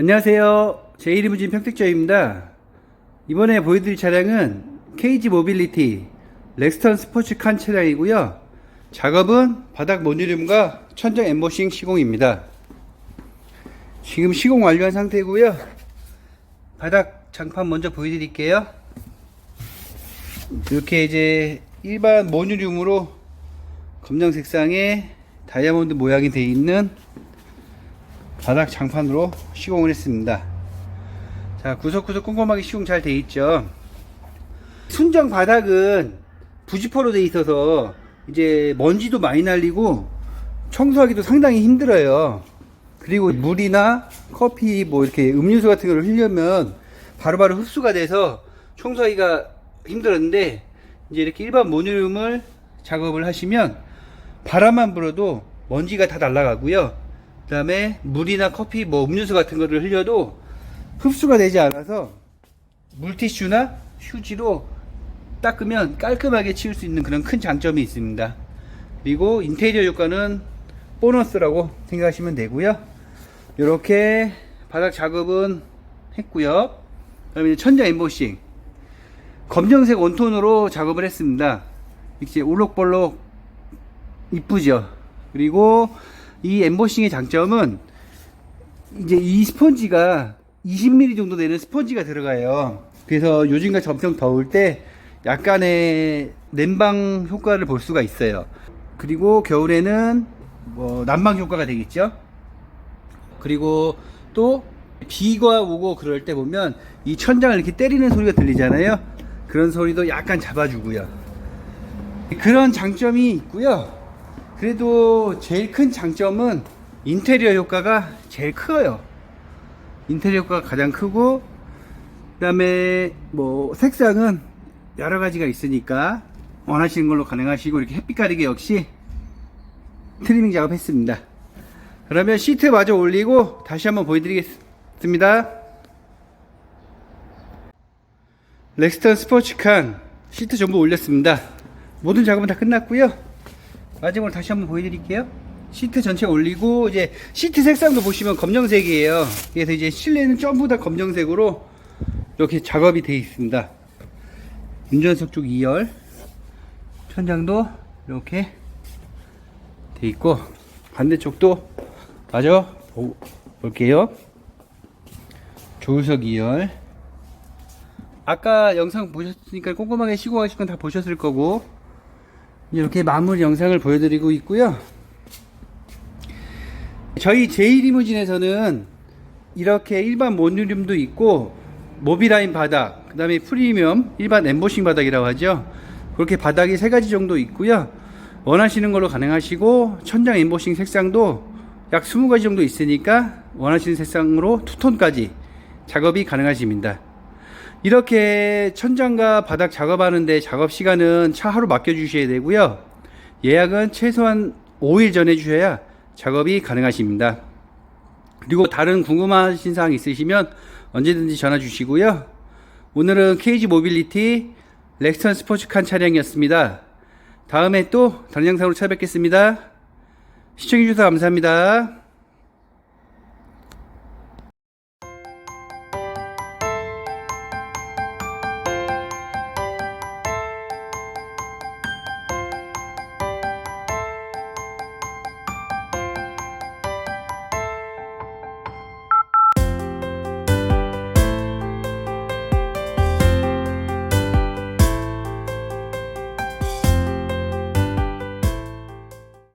안녕하세요. 제1리무진 평택저입니다. 이번에 보여드릴 차량은 KG 모빌리티 렉스턴 스포츠 칸 차량이고요. 작업은 바닥 모듈륨과 천정 엠보싱 시공입니다. 지금 시공 완료한 상태고요. 바닥 장판 먼저 보여드릴게요. 이렇게 이제 일반 모듈륨으로 검정 색상의 다이아몬드 모양이 되어 있는 바닥 장판으로 시공을 했습니다. 자, 구석구석 꼼꼼하게 시공 잘 돼 있죠. 순정 바닥은 부지포로 돼 있어서 이제 먼지도 많이 날리고 청소하기도 상당히 힘들어요. 그리고 물이나 커피 뭐 이렇게 음료수 같은 걸 흘려면 바로바로 흡수가 돼서 청소하기가 힘들었는데 이제 이렇게 일반 모듈륨을 작업을 하시면 바람만 불어도 먼지가 다 날아가고요. 그 다음에 물이나 커피, 뭐 음료수 같은 거를 흘려도 흡수가 되지 않아서 물티슈나 휴지로 닦으면 깔끔하게 치울 수 있는 그런 큰 장점이 있습니다. 그리고 인테리어 효과는 보너스라고 생각하시면 되고요. 이렇게 바닥 작업은 했고요. 그다음에 천장 엠보싱 검정색 원톤으로 작업을 했습니다. 이렇게 올록볼록 이쁘죠. 그리고 이 엠보싱의 장점은 이제 이 스펀지가 20mm 정도 되는 스펀지가 들어가요. 그래서 요즘같이 엄청 더울 때 약간의 냉방 효과를 볼 수가 있어요. 그리고 겨울에는 뭐 난방 효과가 되겠죠. 그리고 또 비가 오고 그럴 때 보면 이 천장을 이렇게 때리는 소리가 들리잖아요. 그런 소리도 약간 잡아주고요. 그런 장점이 있고요. 그래도 제일 큰 장점은 인테리어 효과가 제일 커요. 인테리어 효과가 가장 크고 그다음에 뭐 색상은 여러 가지가 있으니까 원하시는 걸로 가능하시고 이렇게 햇빛 가리개 역시 트리밍 작업했습니다. 그러면 시트 마저 올리고 다시 한번 보여드리겠습니다. 렉스턴 스포츠칸 시트 전부 올렸습니다. 모든 작업은 다 끝났고요. 마지막으로 다시 한번 보여드릴게요. 시트 전체 올리고 이제 시트 색상도 보시면 검정색이에요. 그래서 이제 실내는 전부 다 검정색으로 이렇게 작업이 되어 있습니다. 운전석 쪽 2열 천장도 이렇게 돼 있고 반대쪽도 마저 보- 볼게요. 조수석 2열 아까 영상 보셨으니까 꼼꼼하게 시공하신 건다 보셨을 거고 이렇게 마무리 영상을 보여드리고 있고요. 저희 제1리무진에서는 이렇게 일반 모듈륨도 있고 모비라인 바닥, 그 다음에 프리미엄 일반 엠보싱 바닥이라고 하죠. 그렇게 바닥이 세 가지 정도 있고요. 원하시는 걸로 가능하시고 천장 엠보싱 색상도 약 20가지 정도 있으니까 원하시는 색상으로 투톤까지 작업이 가능하십니다. 이렇게 천장과 바닥 작업하는데 작업 시간은 차 하루 맡겨 주셔야 되고요. 예약은 최소한 5일 전에 주셔야 작업이 가능하십니다. 그리고 다른 궁금하신 사항 있으시면 언제든지 전화 주시고요. 오늘은 KG 모빌리티 렉스턴 스포츠칸 차량이었습니다. 다음에 또 다른 영상으로 찾아뵙겠습니다. 시청해주셔서 감사합니다.